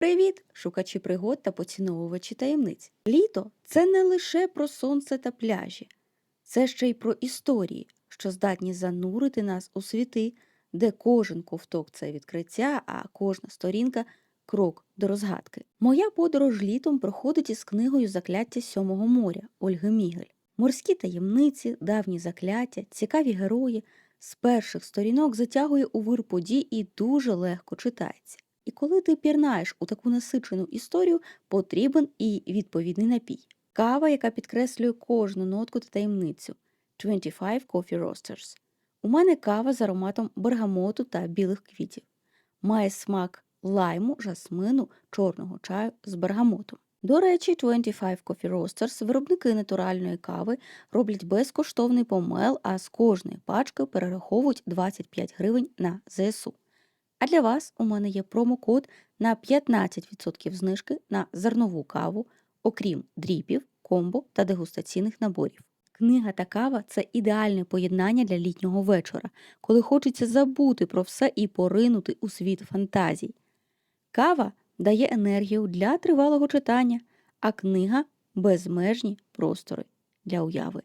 Привіт, шукачі пригод та поціновувачі таємниць. Літо це не лише про сонце та пляжі, це ще й про історії, що здатні занурити нас у світи, де кожен ковток це відкриття, а кожна сторінка крок до розгадки. Моя подорож літом проходить із книгою Закляття сьомого моря Ольги Мігель. Морські таємниці, давні закляття, цікаві герої з перших сторінок затягує у вир подій і дуже легко читається. І коли ти пірнаєш у таку насичену історію, потрібен і відповідний напій. Кава, яка підкреслює кожну нотку та таємницю. 25 Coffee Roasters. У мене кава з ароматом бергамоту та білих квітів. Має смак лайму, жасмину, чорного чаю з бергамотом. До речі, 25 Coffee Roasters виробники натуральної кави роблять безкоштовний помел, а з кожної пачки перераховують 25 гривень на ЗСУ. А для вас у мене є промокод на 15% знижки на зернову каву, окрім дріпів, комбо та дегустаційних наборів. Книга та кава це ідеальне поєднання для літнього вечора, коли хочеться забути про все і поринути у світ фантазій. Кава дає енергію для тривалого читання, а книга безмежні простори для уяви.